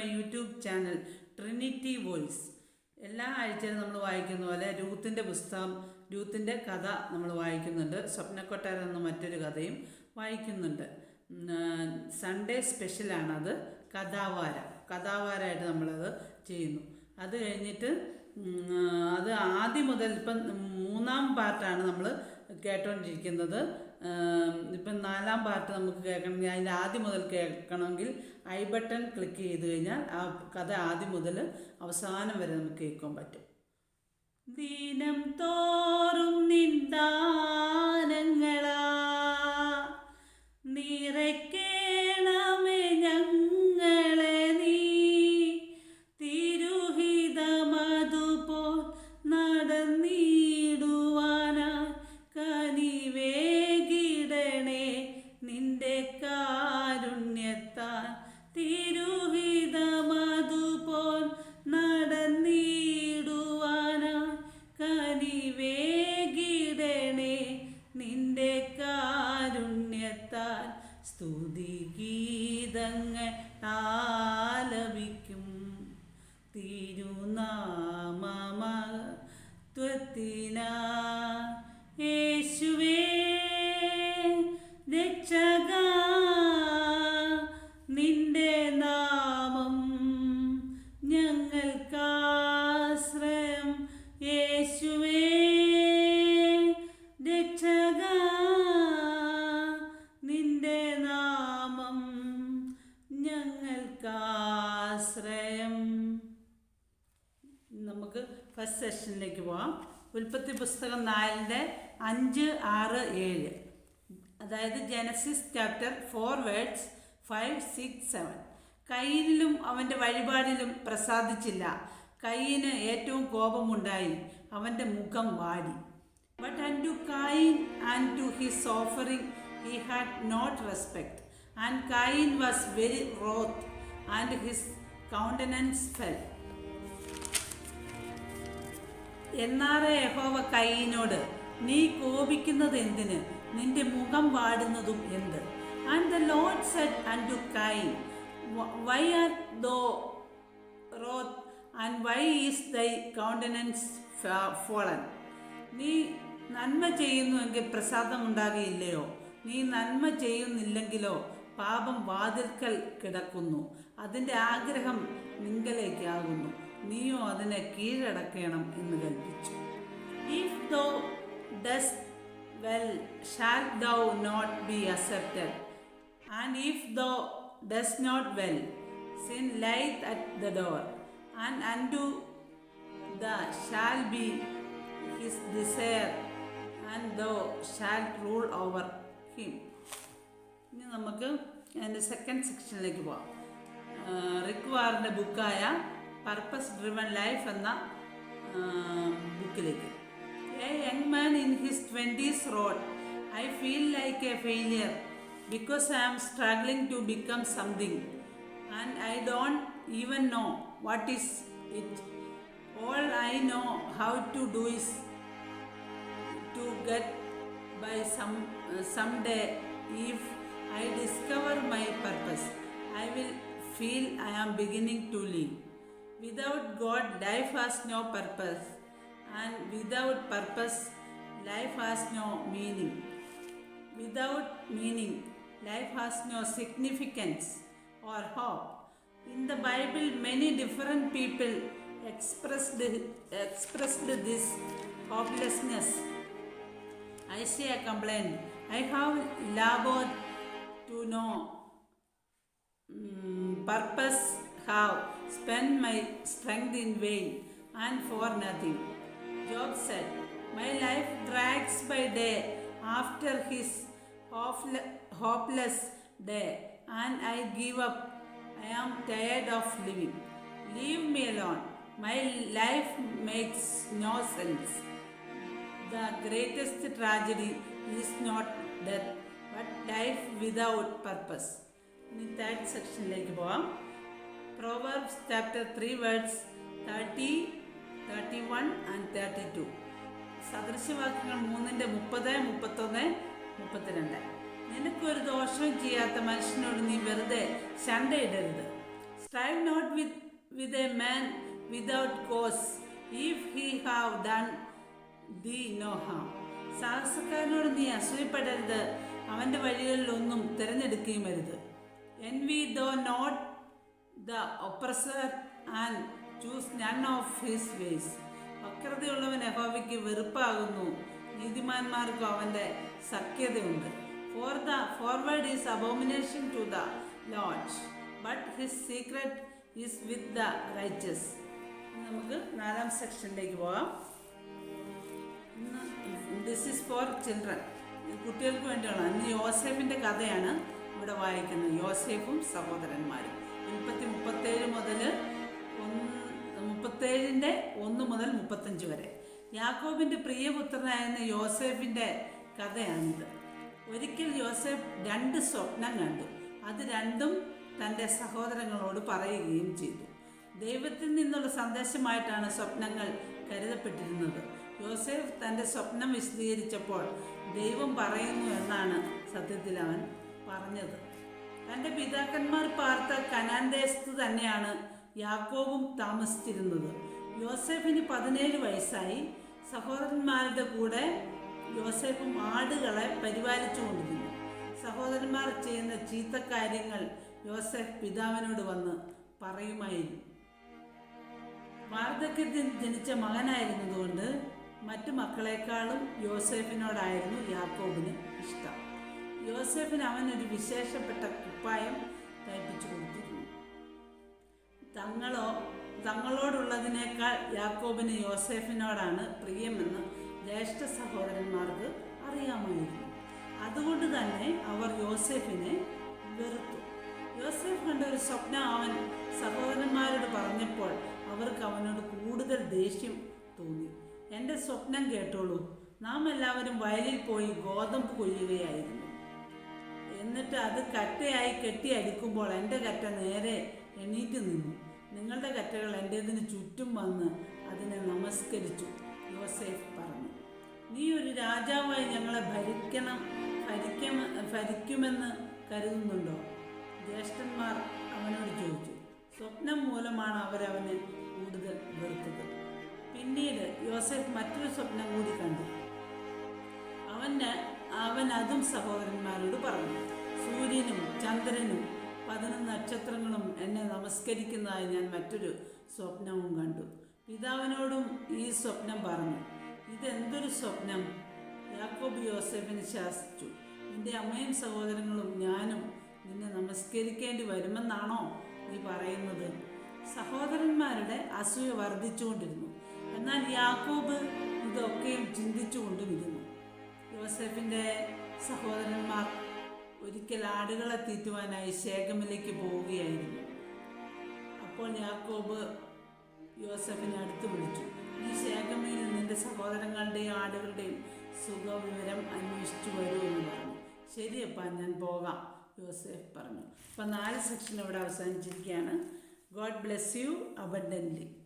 My YouTube channel Trinity voice. എല്ലാ ആഴ്ചയിലും നമ്മൾ വായിക്കുന്ന പോലെ രൂത്തിന്റെ പുസ്തകം രൂത്തിന്റെ കഥ നമ്മൾ വായിക്കുന്നുണ്ട്. സ്വപ്നക്കൊട്ടാരം എന്ന മറ്റൊരു കഥയും വായിക്കുന്നുണ്ട്. സൺഡേ സ്പെഷ്യലാണത് കഥാവാര. കഥാവാരമായിട്ട് നമ്മളത് ചെയ്യുന്നു. അത് കഴിഞ്ഞിട്ട് അത് ആദ്യം മുതൽ ഇപ്പം മൂന്നാം പാർട്ടാണ് നമ്മൾ കേട്ടോണ്ടിരിക്കുന്നത്. ഇപ്പം നാലാം പാർട്ട് നമുക്ക് കേൾക്കണമെങ്കിൽ അതിന്റെ ആദ്യം മുതൽ കേൾക്കണമെങ്കിൽ ഐ ബട്ടൺ ക്ലിക്ക് ചെയ്ത് കഴിഞ്ഞാൽ ആ കഥ ആദ്യം മുതൽ അവസാനം വരെ നമുക്ക് കേൾക്കാൻ പറ്റും. ദിനം തോറും നിന്ദാനങ്ങളാ സ്തുതിഗീതങ്ങൾ ആലപിക്കും. തിരുനാമത്വത്തിനാ യേശുവേ രക്ഷക ഞങ്ങൾക്കാശ്രയം നമുക്ക് ഫസ്റ്റ് സെഷനിലേക്ക് പോവാം. ഉൽപ്പത്തി പുസ്തകം നാലിന്റെ അഞ്ച് ആറ് ഏഴ്. അതായത് Genesis chapter four verses five six seven കയ്യിലും അവന്റെ വഴിപാടിലും പ്രസാദിച്ചില്ല. കയ്യിന് ഏറ്റവും കോപമുണ്ടായി. അവന്റെ മുഖം വാടി. But unto Cain unto his offering he had not respect and Cain was very wroth and his countenance fell എന്നാറെ യഹോവ കൈയിനോട് നീ കോപിക്കുന്നത് എന്തിന്? നിന്റെ മുഖം വാടുന്നതും എന്ത്? And the Lord said and to Cain why art thou wroth and why is thy countenance fallen നീ നന്മ ചെയ്യുന്നുവെങ്കിൽ പ്രസാദം ഉണ്ടാകുകയില്ലയോ നീ നന്മ ചെയ്യുന്നില്ലെങ്കിലോ? പാപം വാതിൽക്കൽ കിടക്കുന്നു. അതിന്റെ ആഗ്രഹം നിങ്കലേക്കാകുന്നു നീയോ അതിനെ കീഴടക്കണം എന്ന് കൽപ്പിച്ചു. If thou does well shall thou not be accepted and if thou does not well sin lieth at the door and unto thee shall be his desire and thou shall rule over him. ഇനി നമുക്ക് അതിന്റെ second സെക്ഷനിലേക്ക് പോവാം. Rick വാറിന്റെ ബുക്കായ purpose driven life എന്ന ബുക്കിലേക്ക് a young man in his twenties wrote I feel like a failure because I am struggling to become something and I don't even know what is it all I know how to do is to get by some some day if I will feel I am beginning to live without God life has no purpose. And without purpose life has no meaning. Without meaning life has no significance or hope. In the bible many different people expressed expressed this hopelessness. Isaiah complained i complain. I have labored to know Mm, purpose have spent my strength in vain and for nothing. Job said my life drags by day after his hopele- hopeless day and i give up. I am tired of living. Leave me alone. My life makes no sense. The greatest tragedy is not death but life without purpose ഇനി third സെക്ഷനിലേക്ക് പോവാം. Proverbs chapter three verses thirty thirty one and thirty two സദൃശവാക്യങ്ങൾ മൂന്നിന്റെ മുപ്പത് മുപ്പത്തൊന്ന് മുപ്പത്തിരണ്ട്. നിനക്കൊരു ദോഷവും ചെയ്യാത്ത മനുഷ്യനോട് നീ വെറുതെ ശണ്ടയിടരുത്. Strive not with with a man without cause if he have done thee no harm സാഹസക്കാരനോട് നീ അസൂയപ്പെടരുത്. അവന്റെ വഴികളിലൊന്നും തിരഞ്ഞെടുക്കുകയും അരുത്. Envy thou not the oppressor and choose none of his ways വക്രതയുള്ളവൻ യഹോവയ്ക്ക് വെറുപ്പാകുന്നു. നീതിമാന്മാർക്കും അവന്റെ സഖ്യതയുണ്ട്. For the froward is abomination to the Lord but his secret is with the righteous നമുക്ക് നാലാം സെക്ഷനിലേക്ക് പോകാം. ദിസ് ഈസ് ഫോർ ചിൽഡ്രൻ കുട്ടികൾക്ക് വേണ്ടിയുള്ള ഇന്ന് യോസേഫിന്റെ കഥയാണ്. ഇവിടെ വായിക്കുന്നു യോസേഫും സഹോദരന്മാരും. മുപ്പത്തി മുപ്പത്തേഴ് മുതൽ ഒന്ന് മുപ്പത്തേഴിന്റെ ഒന്ന് മുതൽ മുപ്പത്തഞ്ച് വരെ. യാക്കോബിന്റെ പ്രിയപുത്രനായിരുന്ന യോസേഫിന്റെ കഥയാണിത്. ഒരിക്കൽ യോസേഫ് രണ്ട് സ്വപ്നം കണ്ടു. അത് രണ്ടും തന്റെ സഹോദരങ്ങളോട് പറയുകയും ചെയ്തു. ദൈവത്തിൽ നിന്നുള്ള സന്ദേശമായിട്ടാണ് സ്വപ്നങ്ങൾ കരുതപ്പെട്ടിരുന്നത്. യോസേഫ് തന്റെ സ്വപ്നം വിശദീകരിച്ചപ്പോൾ ദൈവം പറയുന്നു എന്നാണ് സത്യത്തിൽ അവൻ പറഞ്ഞത്. തന്റെ പിതാക്കന്മാർ പാർത്ത കനാൻ ദേശത്ത് തന്നെയാണ് യാക്കോബും താമസിച്ചിരുന്നത്. യോസെഫിന് പതിനേഴ് വയസ്സായി. സഹോദരന്മാരുടെ കൂടെ യോസെഫും ആടുകളെ പരിപാലിച്ചുകൊണ്ടിരുന്നു. സഹോദരന്മാർ ചെയ്യുന്ന ചീത്ത കാര്യങ്ങൾ യോസെഫ് പിതാവിനോട് വന്ന് പറയുമായിരുന്നു. വാർദ്ധക്യത്തിൽ ജനിച്ച മകനായിരുന്നതുകൊണ്ട് മറ്റു മക്കളെക്കാളും യോസെഫിനോടായിരുന്നു യാക്കോബിന് ഇഷ്ടം. യോസേഫിന് അവനൊരു വിശേഷപ്പെട്ട കുപ്പായം തയ്പ്പിച്ചു കൊടുത്തിരുന്നു. തങ്ങളോ തങ്ങളോടുള്ളതിനേക്കാൾ യാക്കോബിന് യോസേഫിനോടാണ് പ്രിയമെന്ന് ജ്യേഷ്ഠ സഹോദരന്മാർക്ക് അറിയാമായിരുന്നു. അതുകൊണ്ട് തന്നെ അവർ യോസേഫിനെ വെറുത്തു. യോസേഫ് കണ്ട ഒരു സ്വപ്നം അവൻ സഹോദരന്മാരോട് പറഞ്ഞപ്പോൾ അവർക്ക് അവനോട് കൂടുതൽ ദേഷ്യം തോന്നി. എന്റെ സ്വപ്നം കേട്ടോളൂ. നാം എല്ലാവരും വയലിൽ പോയി ഗോതമ്പ് കൊയ്യുകയായിരുന്നു. എന്നിട്ട് അത് കറ്റയായി കെട്ടി അടിക്കുമ്പോൾ എന്റെ കറ്റ നേരെ എണീറ്റ് നിന്നു. നിങ്ങളുടെ കറ്റകൾ എന്റേതിന് ചുറ്റും വന്ന് അതിനെ നമസ്കരിച്ചു. യോസേഫ് പറഞ്ഞു നീ ഒരു രാജാവായി ഞങ്ങളെ ഭരിക്കണം ഭരിക്ക ഭരിക്കുമെന്ന് കരുതുന്നുണ്ടോ? ജ്യേഷ്ഠന്മാർ അവനോട് ചോദിച്ചു സ്വപ്നം മൂലമാണ് അവരവനെ കൂടുതൽ വെറുത്തത്. പിന്നീട് യോസേഫ് മറ്റൊരു സ്വപ്നം കൂടി കണ്ടു. അവന് അവൻ അതും സഹോദരന്മാരോട് പറഞ്ഞു സൂര്യനും ചന്ദ്രനും പതിനൊന്ന് നക്ഷത്രങ്ങളും എന്നെ നമസ്കരിക്കുന്നതായി ഞാൻ മറ്റൊരു സ്വപ്നവും കണ്ടു. പിതാവിനോടും ഈ സ്വപ്നം പറഞ്ഞു ഇതെന്തൊരു സ്വപ്നം? യാക്കോബ് യോസഫിന് ശാസിച്ചു. നിന്റെ അമ്മയും സഹോദരങ്ങളും ഞാനും നിന്നെ നമസ്കരിക്കേണ്ടി വരുമെന്നാണോ നീ പറയുന്നത്? സഹോദരന്മാരുടെ അസൂയ വർദ്ധിച്ചുകൊണ്ടിരുന്നു. എന്നാൽ യാക്കോബ് ഇതൊക്കെയും ചിന്തിച്ചുകൊണ്ടുമിരുന്നു യോസെഫിന്റെ സഹോദരന്മാർ ഒരിക്കൽ ആടുകളെ തീറ്റുവാനായി ശേഖമിലേക്ക് പോവുകയായിരുന്നു. അപ്പോൾ യാക്കോബ് യോസഫിനെ അടുത്ത് വിളിച്ചു. ഈ ശേഖമയിൽ നിന്റെ സഹോദരങ്ങളുടെയും ആടുകളുടെയും സുഖവിവരം അന്വേഷിച്ചു വരൂ എന്ന് പറഞ്ഞു. ശരിയപ്പാ ഞാൻ പോകാം യോസഫ് പറഞ്ഞു. അപ്പം നാല് സെക്ഷൻ ഇവിടെ അവസാനിച്ചിരിക്കുകയാണ്. God bless you abundantly